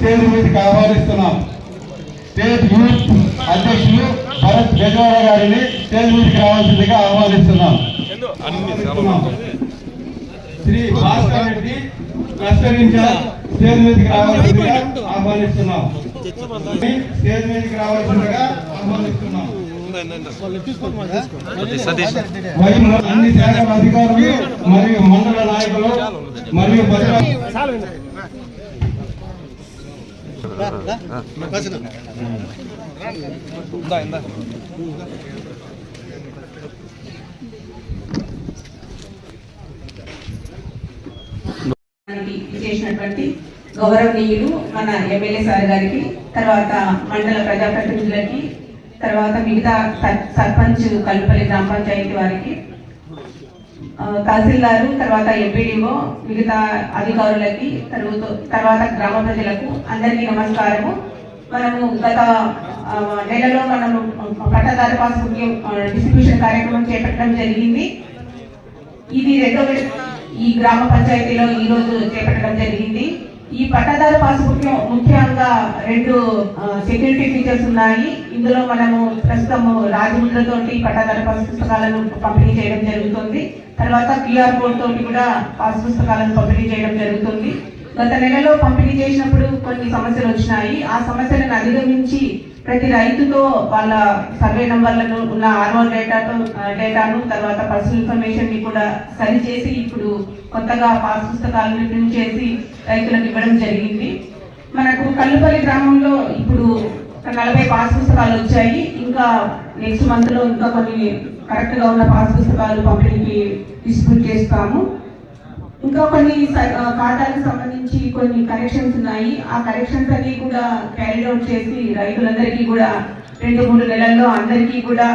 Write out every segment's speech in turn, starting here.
Stage మీదకి ఆహ్వానిస్తున్నాం state youth అధ్యక్షులు భరత్ బెజవాడ గారిని స్టేజ్ మీదకి రావాల్సిందిగా ఆహ్వానిస్తున్నాం. Shri Bhaskar Reddy cluster incharge stage మీదకి రావాల్సిందిగా ఆహ్వానిస్తున్నాం. స్టేజ్ మీదకి రావాల్సిందిగా ఆహ్వానిస్తున్నాం. అన్ని శాఖల అధికారులు మరియు మండల నాయకులు మరియు చేసినటువంటి గౌరవనీయులు మన ఎమ్మెల్యే సార్ గారికి తర్వాత మండల ప్రజాప్రతినిధులకి తర్వాత మిగతా సర్- సర్పంచ్ కల్పల్లి గ్రామ పంచాయతీ వారికి తహసీల్దారు తర్వాత ఎంపీడీఓ మిగతా అధికారులకి తర్వాత తర్వాత గ్రామ ప్రజలకు అందరికీ నమస్కారము. మనము గత నెలలో మనము పట్టదారు పాస్ డిస్ట్రిబ్యూషన్ కార్యక్రమం చేపట్టడం జరిగింది. ఇది రెండో ఈ గ్రామ పంచాయతీలో ఈరోజు చేపట్టడం జరిగింది. ఈ పట్టాదారు పాస్బుక్ ముఖ్యంగా రెండు సెక్యూరిటీ ఫీచర్స్ ఉన్నాయి. ఇందులో మనము ప్రస్తుతం రాజముద్రతోటి పట్టాదారు పాస్ పుస్తకాలను పంపిణీ చేయడం జరుగుతుంది. తర్వాత క్యూఆర్ కోడ్ తోటి కూడా పాస్ పుస్తకాలను పంపిణీ చేయడం జరుగుతుంది. గత నెలలో పంపిణీ చేసినప్పుడు కొన్ని సమస్యలు వచ్చినాయి. ఆ సమస్యలను అధిగమించి ప్రతి రైతుతో వాళ్ళ సర్వే నంబర్లను ఉన్న ఆర్ఓ డేటాతో డేటాను తర్వాత పర్సనల్ ఇన్ఫర్మేషన్ని కూడా సరిచేసి ఇప్పుడు కొత్తగా పాస్ పుస్తకాలను ప్రింట్ చేసి రైతులకు ఇవ్వడం జరిగింది. మనకు కల్లుపల్లి గ్రామంలో ఇప్పుడు నలభై పాస్ పుస్తకాలు వచ్చాయి. ఇంకా నెక్స్ట్ మంత్లో ఇంకా కొన్ని కరెక్ట్గా ఉన్న పాస్ పుస్తకాలు పంపిణీకి డిస్ట్రిబ్యూట్ చేస్తాము. ఇంకా కొన్ని స- ఖాతాలకు సంబంధించి కొన్ని కరెక్షన్స్ ఉన్నాయి. ఆ కరెక్షన్స్ అన్ని కూడా క్యారీ అవుట్ చేసి రైతులందరికీ కూడా రెండు మూడు నెలల్లో అందరికీ కూడా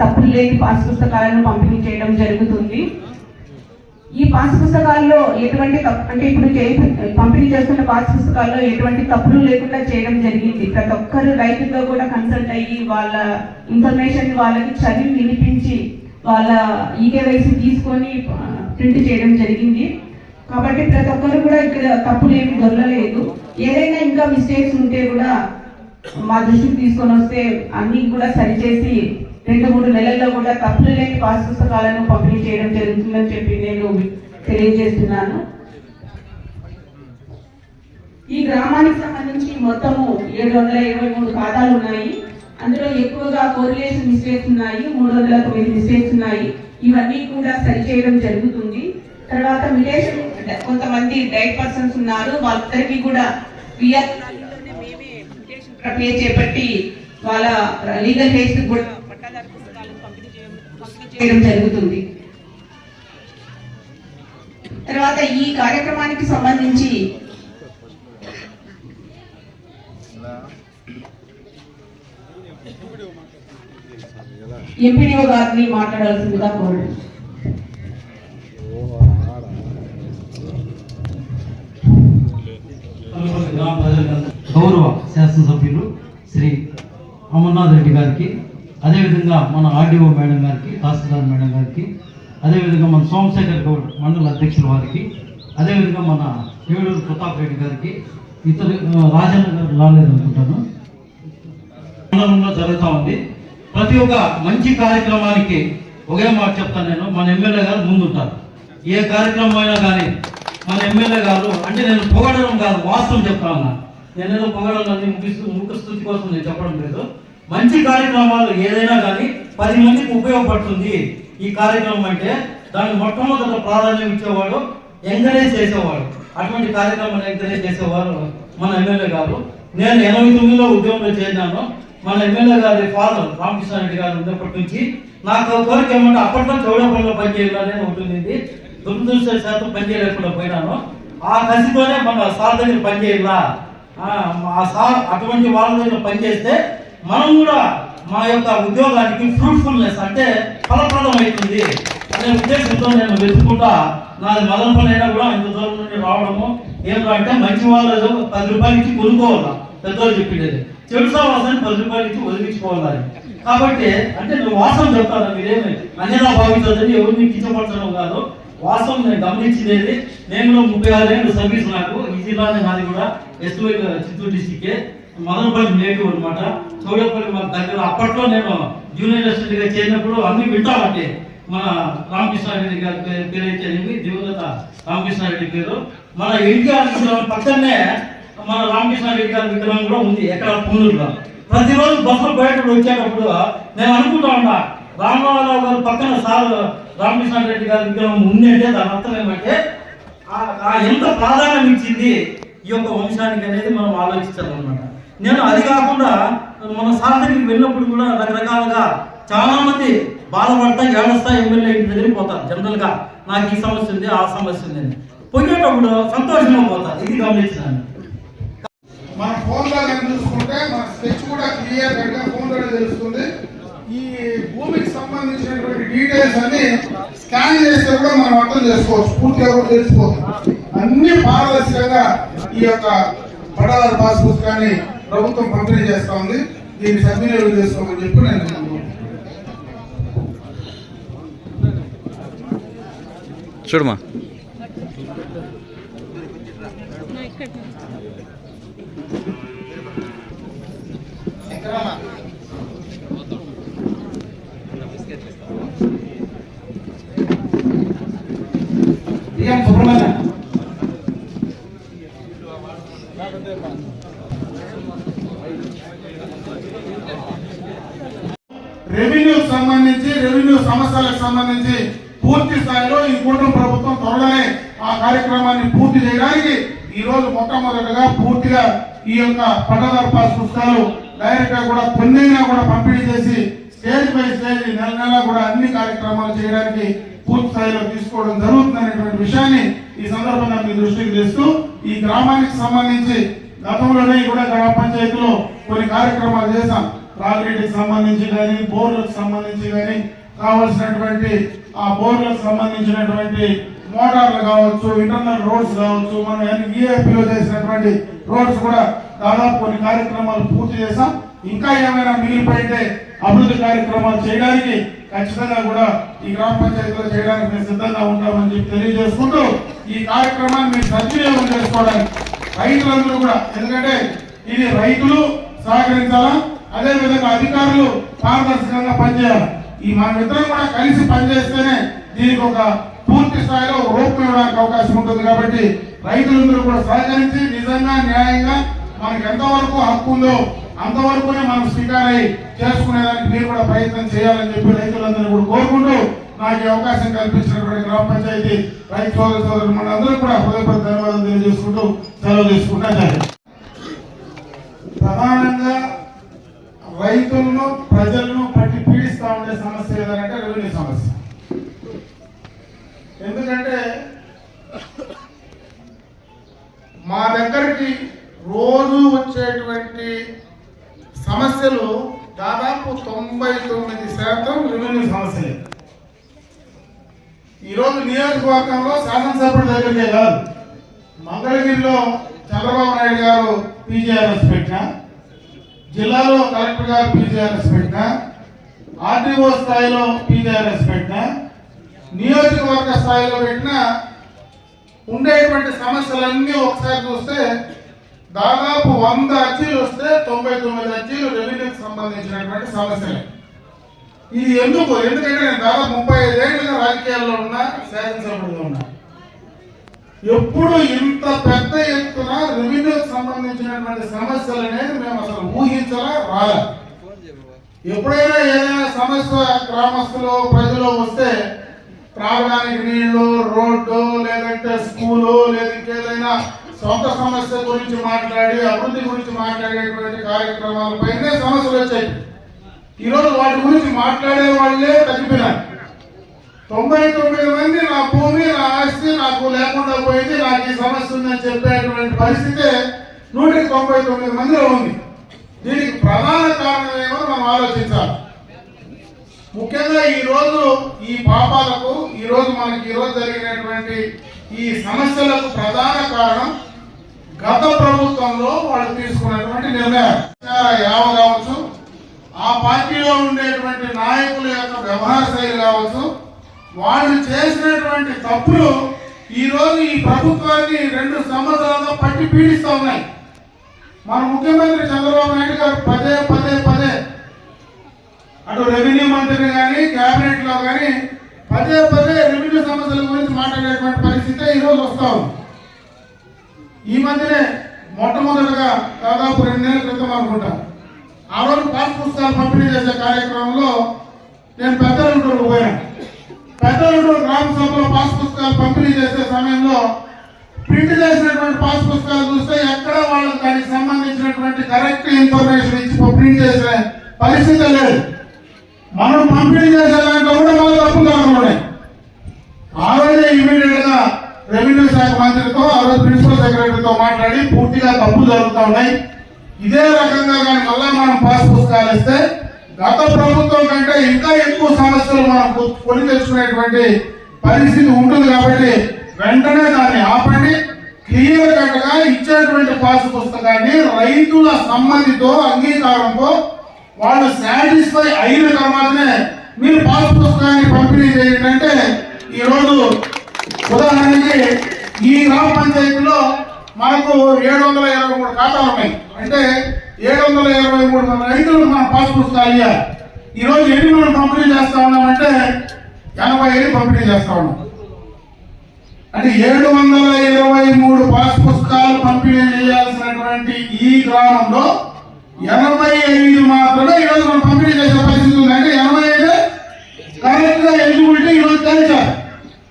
తప్పులు లేని పాస్ పుస్తకాలను పంపిణీ చేయడం జరుగుతుంది. ఈ పాస్ పుస్తకాల్లో ఎటువంటి తప్పు అంటే ఇప్పుడు పంపిణీ చేస్తున్న పాస్ పుస్తకాల్లో ఎటువంటి తప్పులు లేకుండా చేయడం జరిగింది. ప్రతి ఒక్కరు రైతుతో కూడా కన్సల్ట్ అయ్యి వాళ్ళ ఇన్ఫర్మేషన్ వాళ్ళకి చదివి వినిపించి వాళ్ళ ఈకేవైసీ తీసుకొని ప్రింట్ చేయడం జరిగింది. కాబట్టి ప్రతి ఒక్కరు కూడా ఇక్కడ తప్పులు ఏమి దొరకలేదు. ఏదైనా ఇంకా మిస్టేక్స్ ఉంటే కూడా మా దృష్టికి తీసుకొని వస్తే అన్ని కూడా సరిచేసి రెండు మూడు నెలల్లో కూడా తప్పులు లేని పాస్ పుస్తకాలను పంపిణీ చేయడం జరుగుతుందని చెప్పి నేను తెలియజేస్తున్నాను. ఈ గ్రామానికి సంబంధించి మొత్తము ఏడు వందల ఇరవై మూడు ఖాతాలు ఉన్నాయి. అందులో ఎక్కువగా కోరిలేషన్ మిస్టేక్స్ ఉన్నాయి మూడు వందల తొమ్మిది మిస్టేక్స్ ఉన్నాయి. ఇవన్నీ కూడా సరిచేయడం జరుగుతుంది. తర్వాత విలేషన్ కొంతమంది డైట్ పర్సన్స్ ఉన్నారు వాళ్ళందరికీ కూడా విఆర్ ప్రక్రియ చేపట్టి వాళ్ళ లీగల్ కేసు కూడా చేయడం జరుగుతుంది. తర్వాత ఈ కార్యక్రమానికి సంబంధించి ఎంపీడీఓ గారిని మాట్లాడాల్సిందిగా కోరండి. గౌరవ శాసనసభ్యులు శ్రీ అమర్నాథ్ రెడ్డి గారికి అదేవిధంగా మన ఆర్డీఓ మేడం గారికి తహసీల్దార్ మేడం గారికి అదేవిధంగా మన సోమశేఖర్ గౌడ్ మండల అధ్యక్షుల వారికి అదేవిధంగా మన ఏడూరు ప్రతాప్ రెడ్డి గారికి ఇతర ఆ, రాజన్న గారు రాలేదు అనుకుంటాను. మండలంలో జరుగుతూ ఉంది. ప్రతి ఒక్క మంచి కార్యక్రమానికి ఒకే మాట చెప్తాను నేను మన ఎమ్మెల్యే గారు ముందుంటారు. ఏ కార్యక్రమం అయినా కానీ మన ఎమ్మెల్యే గారు అంటే నేను పొగడడం కాదు వాస్తవం చెప్తా ఉన్నాను నేను ఏదో పొగడాలని ముగిస్తూ ముఖ కోసం నేను చెప్పడం లేదు. మంచి కార్యక్రమాలు ఏదైనా కానీ పది మందికి ఉపయోగపడుతుంది. ఈ కార్యక్రమం అంటే దాన్ని మొట్టమొదట ప్రాధాన్యం ఇచ్చేవాడు ఎంకరేజ్ చేసేవాడు. అటువంటి కార్యక్రమాన్ని ఎంకరేజ్ చేసేవారు మన ఎమ్మెల్యే గారు. నేను ఎనభై తొమ్మిదిలో ఉద్యోగంలో చేరినాను. మన ఎమ్మెల్యే గారి ఫాదర్ రామకృష్ణారెడ్డి గారు ఉన్నప్పటి నుంచి నాకు కోరిక ఏమంటే అప్పట్లో చౌడపల్లిలో పనిచేయాలని ఉంటుంది దురదృష్ట శాతం పనిచేయలేకుండా పోయినాను. ఆ కసితోనే మన సార్ దగ్గర పనిచేయాలా. ఆ, సార్ అటువంటి వాళ్ళ దగ్గర పనిచేస్తే మనం కూడా మా యొక్క ఉద్యోగానికి ఫ్రూట్ఫుల్నెస్ అంటే ఫలప్రదం అవుతుంది అనే ఉద్దేశంతో నేను వెతుకుంటా నాది మదన పని అయినా కూడా ఇంత దూరం నుండి రావడము. ఏంటో అంటే మంచి వాళ్ళు పది రూపాయలు ఇచ్చి కొనుక్కోవాలా? పెద్దోళ్ళు చెప్పిండేది. చెడు వాసన పది రూపాయలు ఇచ్చి వదిలించుకోవాలని. కాబట్టి అంటే నువ్వు వాసన చెప్తాను మీరేమి అన్యదా భావించదని ఎవరిని కించపరచడం కాదు. వాస్తవం నేను గమనించింది నేను ముప్పై ఆరు ఏళ్ళు సర్వీస్ నాకు ఈ జిల్లానే నాది కూడా ఎస్వై చిత్తూరు డిస్టిక్ మదనపల్లి నేటివ్ అనమాట చౌడపల్లి మాకు దగ్గర. అప్పట్లో నేను జూనియర్ అసిస్టెంట్ చేరినప్పుడు అన్ని వింటామంటే మన రామకృష్ణారెడ్డి గారి పేరు పేరైతే దివంగత రామకృష్ణారెడ్డి పేరు. మన ఎన్టీఆర్ విగ్రహం పక్కనే మన రామకృష్ణారెడ్డి గారి విగ్రహం కూడా ఉంది ఎక్కడ? పూనూరులో. ప్రతిరోజు బస్సులు బయట వచ్చేటప్పుడు నేను అనుకుంటా ఉన్నా రామారావు గారు పక్కన సార్ రామకృష్ణారెడ్డి గారి విగ్రహం ఉంది అంటే దాని అర్థం ఏమంటే ఆ- ఎంత ప్రాధాన్యం ఇచ్చింది ఈ యొక్క వంశానికి అనేది మనం ఆలోచించాలన్నమాట నేను అది కాకుండా మన సార్ దగ్గరికి వెళ్ళినప్పుడు కూడా రకరకాలుగా చాలా మంది బాధపడతా ఏడుస్తా ఎమ్మెల్యే ఇంటి దగ్గరికి పోతారు. జనరల్గా నాకు ఈ సమస్య ఉంది ఆ సమస్య ఉంది అని. పోయేటప్పుడు సంతోషంగా పోతారు. ఇది గమనించినాను. మన ఫోన్లో చూసుకుంటే మన స్కెచ్ కూడా క్లియర్ కట్ ఫోన్లోనే తెలుస్తుంది. ఈ భూమికి సంబంధించినటువంటి డీటెయిల్స్ అన్ని స్కాన్ చేస్తే కూడా మనం అర్థం చేసుకోవచ్చు. పూర్తిగా కూడా తెలిసిపోతుంది. అన్ని పారదర్శకంగా ఈ యొక్క పట్టాదారు పాస్ పుస్తకాన్ని ప్రభుత్వం పంపిణీ చేస్తా ఉంది. దీన్ని సద్వినియోగం చేసుకోమని చెప్పి నేను చూడమా రెవెన్యూ సంబంధించి రెవెన్యూ సమస్యలకు సంబంధించి పూర్తి స్థాయిలో ఈ కూటమి ప్రభుత్వం త్వరలోనే ఆ కార్యక్రమాన్ని పూర్తి చేయడానికి ఈ రోజు మొట్టమొదటిగా పూర్తిగా ఈ యొక్క పట్టదారు పాస్ పుస్తకాలు డైరెక్ట్గా కూడా పొందైనా కూడా పంపిణీ చేసి స్టేజ్ బై స్టేజ్ నెల నెల కూడా అన్ని కార్యక్రమాలు చేయడానికి పూర్తి స్థాయిలో తీసుకోవడం జరుగుతుందనేటువంటి విషయాన్ని ఈ సందర్భంగా మీ దృష్టికి తెస్తూ ఈ గ్రామానికి సంబంధించి గతంలోనే కూడా గ్రామ పంచాయతీలో కొన్ని కార్యక్రమాలు చేశాం. త్రాగునీటికి సంబంధించి కానీ బోర్లకు సంబంధించి కానీ కావలసినటువంటి ఆ బోర్లకు సంబంధించినటువంటి మోటార్లు కావచ్చు ఇంటర్నల్ రోడ్స్ కావచ్చు మనం ఈఏపీలో చేసినటువంటి రోడ్స్ కూడా దాదాపు కొన్ని కార్యక్రమాలు పూర్తి చేసాం ఇంకా ఏమైనా మిగిలిపోయితే అభివృద్ధి కార్యక్రమాలు చేయడానికి ఖచ్చితంగా కూడా ఈ గ్రామ పంచాయతీలో చేయడానికి మేము సిద్ధంగా ఉంటామని చెప్పి తెలియజేసుకుంటూ ఈ కార్యక్రమాన్ని మేము సద్వినియోగం చేసుకోవడానికి రైతులందరూ కూడా ఎందుకంటే ఇది రైతులు సహకరించాలా? అదే విధంగా అధికారులు పారదర్శకంగా పనిచేయాలి. ఈ మనమిద్దరం కూడా కలిసి పనిచేస్తేనే దీనికి ఒక పూర్తి స్థాయిలో రూపం ఇవ్వడానికి అవకాశం ఉంటుంది కాబట్టి రైతులందరూ కూడా సహకరించి నిజంగా న్యాయంగా మనకి ఎంతవరకు హక్కు ఉందో అంతవరకునే మనం స్వీకారై చేసుకునేదానికి మీరు కూడా ప్రయత్నం చేయాలని చెప్పి రైతులందరూ కూడా కోరుకుంటూ నాకు అవకాశం కల్పించినటువంటి గ్రామ పంచాయతీ రైతు సోదర సోదరు మనందరూ కూడా హృదయపూర్వక ధన్యవాదాలు తెలియజేసుకుంటూ సెలవు తీసుకుంటా ప్రధానంగా రైతులను ప్రజలను పట్టి పీడిస్తా ఉండే సమస్య ఏదంటే రెవెన్యూ సమస్య. ఎందుకంటే మా దగ్గరికి రోజు వచ్చేటువంటి సమస్యలు దాదాపు తొంభై తొమ్మిది శాతం రెవెన్యూ సమస్యలే. ఈరోజు నియోజకవర్గంలో శాసనసభ దగ్గరికే కాదు మంగళగిరిలో చంద్రబాబు నాయుడు గారు పీజీఆర్ఎస్ పెట్టిన జిల్లాలో కలెక్టర్ గారు పీజీఆర్ఎస్ పెట్టినా ఆర్డీఓ స్థాయిలో పీజీఆర్ఎస్ పెట్టినా నియోజకవర్గ స్థాయిలో పెట్టినా ఉండేటువంటి సమస్యలన్నీ ఒకసారి చూస్తే దాదాపు వంద అర్జీలు వస్తే తొంభై తొమ్మిది అర్జీలు రెవెన్యూకి సంబంధించినటువంటి సమస్యలే. ఇది ఎందుకు? ఎందుకంటే నేను దాదాపు ముప్పై ఐదేళ్ళుగా రాజకీయాల్లో ఉన్నా శాసనసభలో ఉన్నా. ఎప్పుడు ఇంత పెద్ద ఎత్తున రెవెన్యూకి సంబంధించినటువంటి సమస్యలు అనేది మేము అసలు ఊహించలా రాలే. ఎప్పుడైనా ఏదైనా సమస్య గ్రామస్తులు ప్రజలు వస్తే త్రాగడానికి నీళ్ళు రోడ్డు లేదంటే స్కూలు లేదా ఇంకేదైనా సొంత సమస్య గురించి మాట్లాడి అభివృద్ధి గురించి మాట్లాడేటువంటి కార్యక్రమాలపైనే సమస్యలు వచ్చాయి. ఈరోజు వాటి గురించి మాట్లాడే వాళ్ళే తగ్గిపోయినారు. తొంభై తొమ్మిది మంది నా భూమి నా ఆస్తి నాకు లేకుండా పోయింది నాకు ఈ సమస్య ఉందని చెప్పేటువంటి పరిస్థితి నూటికి తొంభై తొమ్మిది మందిలో ఉంది. దీనికి ప్రధాన కారణం ఏమో మనం ఆలోచించాలి. ముఖ్యంగా ఈ రోజు ఈ పాపాలకు ఈ రోజు మనకి ఈ రోజు జరిగినటువంటి ఈ సమస్యలకు ప్రధాన కారణం గత ప్రభుత్వంలో వాళ్ళు తీసుకున్నటువంటి నిర్ణయాలు. యావ కావచ్చు ఆ పార్టీలో ఉండేటువంటి నాయకుల యొక్క వ్యవహార శైలి కావచ్చు వాళ్ళు చేసినటువంటి తప్పులు ఈరోజు ఈ ప్రభుత్వాన్ని రెండు సంవత్సరాలుగా పట్టి పీడిస్తూ ఉన్నాయి. మన ముఖ్యమంత్రి చంద్రబాబు నాయుడు గారు పదే పదే పదే అటు రెవెన్యూ మంత్రి కానీ క్యాబినెట్లో కానీ పదే పదే రెవెన్యూ సమస్యల గురించి మాట్లాడేటువంటి పరిస్థితి ఈరోజు రోజు ఉంది. ఈ మధ్యనే మొట్టమొదటిగా దాదాపు రెండు నెలల క్రితం అనుకుంటా. ఆ రోజు పాస్ పుస్తకాలు పంపిణీ చేసే కార్యక్రమంలో నేను పెద్దలంటూరు పోయాను. పెద్దలు గ్రామ సభలో పాస్ పుస్తకాలు పంపిణీ చేసే సమయంలో ప్రింట్ చేసినటువంటి పాస్ పుస్తకాలు చూస్తే ఎక్కడ వాళ్ళకి దానికి సంబంధించినటువంటి కరెక్ట్ ఇన్ఫర్మేషన్ ఇచ్చి ప్రింట్ చేసే పరిస్థితి లేదు. మనం పంపిణీ చేసే దాంట్లో కూడా మన తప్పులు కనుగొన్నాయి ఆ రోజే ఇమీడియట్గా రెవెన్యూ శాఖ మంత్రితో ఆ రోజు ప్రిన్సిపల్ సెక్రటరీతో మాట్లాడి పూర్తిగా తప్పులు జరుగుతూ ఉన్నాయి. ఇదే రకంగా కానీ మళ్ళా మనం పాస్ పుస్తకాలు ఇస్తే గత ప్రభుత్వం కంటే ఇంకా ఎక్కువ సమస్యలు మనం కొని- తెచ్చుకునేటువంటి పరిస్థితి ఉంటుంది కాబట్టి వెంటనే దాన్ని ఆపండి. క్లియర్ కట్గా ఇచ్చేటువంటి పాస్ పుస్తకాన్ని రైతుల సమ్మతితో అంగీకారంతో వాళ్ళు సాటిస్ఫై అయిన తర్వాతనే మీరు పాస్ పుస్తకాన్ని పంపిణీ చేయండి అంటే ఈరోజు ఉదాహరణకి ఈ గ్రామ పంచాయతీలో మనకు ఏడు వందల ఇరవై మూడు ఖాతాలు ఉన్నాయి. అంటే ఏడు వందల ఇరవై మూడు మంది రైతులు మన పాస్ పుస్తకాలు ఈరోజు ఎన్ని మనం పంపిణీ చేస్తా ఉన్నామంటే ఎనభై ఐదు పంపిణీ చేస్తా ఉన్నాం. అంటే ఏడు వందల ఇరవై మూడు పాస్ పుస్తకాలు పంపిణీ చేయాల్సినటువంటి ఈ గ్రామంలో ఎనభై ఐదు మాత్రమే ఈరోజు మనం పంపిణీ చేసే పరిస్థితి ఉంది. అంటే ఎనభై ఐదు కరెక్ట్గా ఎలిజిబిలిటీ ఈరోజు తెలిసారు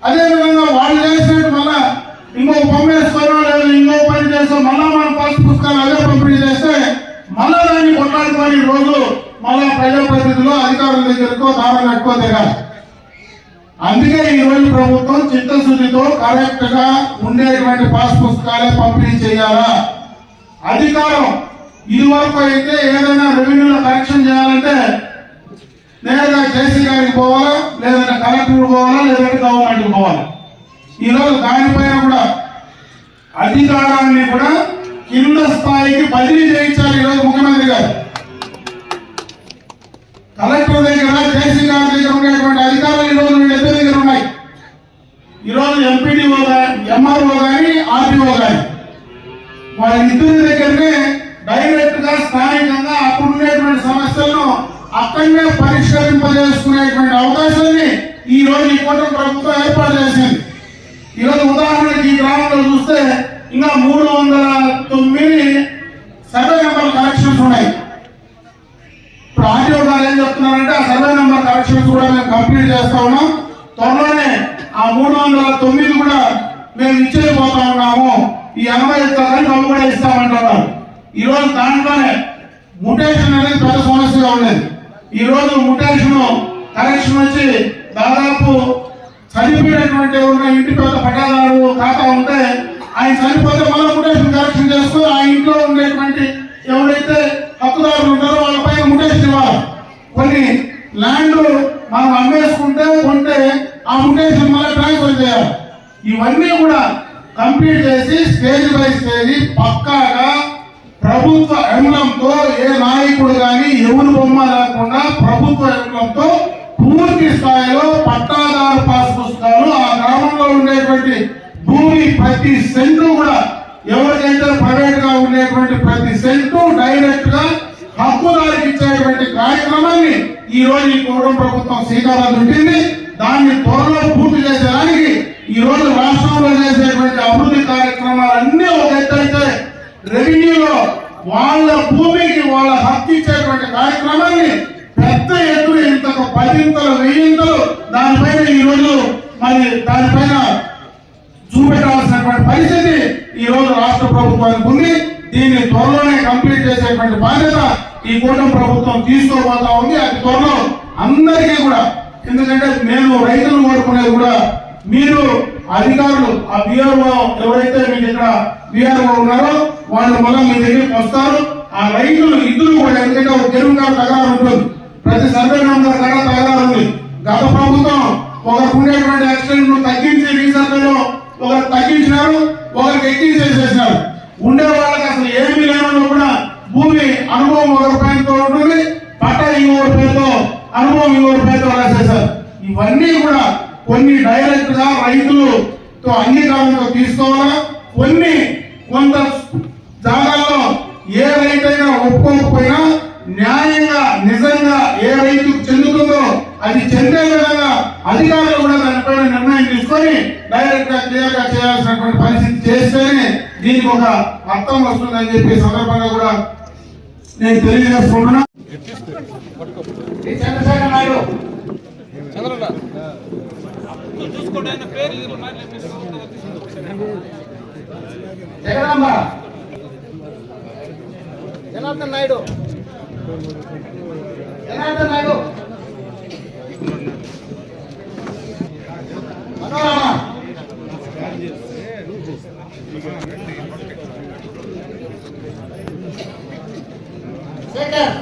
అదేవిధంగా వాళ్ళు చేసినట్టు వల్ల ఇంకో బొమ్మ వేసుకోవడం లేదు ఇంకో పని చేస్తాం మళ్ళా మనం పాస్ పుస్తకాలు అదే పంపిణీ చేస్తే మళ్ళా దాన్ని కొట్లాడుకొని రోజు మళ్ళా ప్రజాప్రతినిధులు అధికారుల దగ్గరకు దారులు ఎక్కువ దిగాలి అందుకే ఈ రోజు ప్రభుత్వం చిత్తశుద్ధితో కరెక్ట్గా ఉండేటువంటి పాస్ పుస్తకాలే పంపిణీ చేయాలా? అధికారం ఇది వరకు అయితే ఏదైనా రెవెన్యూలో కరెక్షన్ చేయాలంటే నేరుగా జేసీ గారికి పోవాలా లేదంటే కలెక్టర్ పోవాలా లేదంటే గవర్నమెంట్కి పోవాలా? ఈరోజు దానిపైన కూడా అధికారాన్ని కూడా కింద స్థాయికి బదిలీ చేయించాలి ఈరోజు ముఖ్యమంత్రి గారు. కలెక్టర్ దగ్గర జేసీ గారి దగ్గర ఉండేటువంటి అధికారాలు ఈరోజు రోజు దగ్గర ఉన్నాయి. ఈ రోజు ఎంపీడీఓ ఎంఆర్ఓ గాని ఆర్డీఓ గాని వాళ్ళిద్దరి దగ్గరనే డైరెక్ట్గా స్థానికంగా అక్కడ ఉండేటువంటి సమస్యలను అక్కడనే పరిష్కరింపజేసుకునేటువంటి అవకాశాన్ని ఈ రోజు ఈ కూటమి ప్రభుత్వం ఏర్పాటు చేసింది ఈ రోజు ఉదాహరణకి ఈ గ్రామంలో చూస్తే ఇంకా మూడు వందల తొమ్మిది సర్వే నెంబర్ కలెక్షన్స్ ఉన్నాయి ఇప్పుడు ఆర్టీఓ ఏం చెప్తున్నారంటే ఆ సర్వే నెంబర్ కరెక్షన్స్ కూడా మేము కంప్లీట్ చేస్తా ఉన్నాం. త్వరలోనే ఆ మూడు వందల తొమ్మిది కూడా మేము ఇచ్చేయబోతా ఉన్నాము. ఈ ఎనభై తరగతి అవి కూడా ఇస్తామంటున్నారు. ఈ రోజు దాంట్లోనే ముటేషన్ అనేది పెద్ద సమస్యగా ఉండేది. ఈ రోజు ముటేషన్ కరెక్షన్ వచ్చి దాదాపు చనిపోయినటువంటి ఉన్న ఇంటి పెద్ద పట్టాదారు ఖాతా ఉంటే ఆయన చనిపోతే మళ్ళీ ముటేషన్ కరెక్షన్ చేసుకుని ఆ ఇంట్లో ఉండేటువంటి ఎవరైతే హక్కుదారులు ఉంటారో వాళ్ళపైన కొన్ని ల్యాండ్ మనం అమ్మేసుకుంటే కొంటే ఆ ముటేషన్ మళ్ళీ ట్రాన్స్ఫర్ చేయాలి. ఇవన్నీ కూడా కంప్లీట్ చేసి స్టేజ్ బై స్టేజ్ పక్కాగా ప్రభుత్వ ఎంలంతో ఏ నాయకుడు కానీ ఎవరు బొమ్మ లేకుండా ప్రభుత్వ ఎంలంతో పూర్తి స్థాయిలో పట్టాదారు పాస్ పుస్తకాలు ఆ గ్రామంలో ఉండేటువంటి భూమి ప్రతి సెంటు కూడా ఎవరికైతే ప్రైవేట్గా ఉండేటువంటి ప్రతి సెంటు డైరెక్ట్గా హక్కుదారికి ఇచ్చేటువంటి కార్యక్రమాన్ని ఈ రోజు ఈ కూటమి ప్రభుత్వం శ్రీకారం చుట్టింది. దాన్ని త్వరలో పూర్తి చేసేదానికి ఈ రోజు రాష్ట్రంలో చేసేటువంటి అభివృద్ధి కార్యక్రమాలన్నీ ఒక ఎత్తైతే రెవెన్యూలో వాళ్ళ భూమికి వాళ్ళ హక్కు ఇచ్చేటువంటి కార్యక్రమాన్ని పెద్ద ఎత్తున ఇంతకు పదింతలు వెయ్యింతలు దానిపైన ఈ రోజు మరి దానిపైన చూపెట్టాల్సినటువంటి పరిస్థితి ఈ రోజు రాష్ట్ర ప్రభుత్వానికి ఉంది. దీన్ని త్వరలోనే కంప్లీట్ చేసేటువంటి బాధ్యత ఈ కూటమి ప్రభుత్వం తీసుకోబోతా ఉంది. అది త్వరలో అందరికీ కూడా ఎందుకంటే నేను రైతులు కోరుకునేది కూడా మీరు అధికారులు ఆ బిఆర్ఓ ఎవరైతే మీకు ఇక్కడ బిఆర్ఓ ఉన్నారో వాళ్ళు మళ్ళీ మీ దగ్గరికి వస్తారు. ఆ రైతులు ఇద్దరు కూడా ఎందుకంటే ఒక చెరువు కాడ తగరారు ఉంటుంది. ప్రతి సర్వే నెంబర్ కాడ తగరారు ఉంది. గత ప్రభుత్వం ఒకరికి ఉండేటువంటి యాక్సిడెంట్ తగ్గించి రీసర్వేలో ఒకరు తగ్గించినారు ఒకరికి ఎక్కించేసేసినారు. ఉండే వాళ్ళకి అసలు ఏమీ లేవన్నా కూడా భూమి అనుభవం ఒకరి పేరుతో ఉంటుంది పట్ట ఇంకొకరి పేరుతో అనుభవం ఇంకొకరి పేరుతో రాసేశారు ఇవన్నీ కూడా కొన్ని డైరెక్ట్గా రైతులతో అంగీకారంతో తీసుకోవాలా? కొన్ని కొంత జాగాల్లో ఏ రైతైనా ఒప్పుకోకపోయినా న్యాయంగా నిజంగా ఏ రైతు చెందుతుందో అది చెందే విధంగా అధికారులు కూడా దానిపైన నిర్ణయం తీసుకొని డైరెక్ట్గా క్లియర్గా చేయాల్సినటువంటి పరిస్థితి చేస్తేనే దీనికి ఒక అర్థం వస్తుందని చెప్పి సందర్భంగా కూడా నేను తెలియజేసుకుంటున్నా చంద్రశేఖర్ నాయుడు. జగదాంబ జనార్దన్ నాయుడు. జనార్దన్ నాయుడు. మనోరమ. Take care.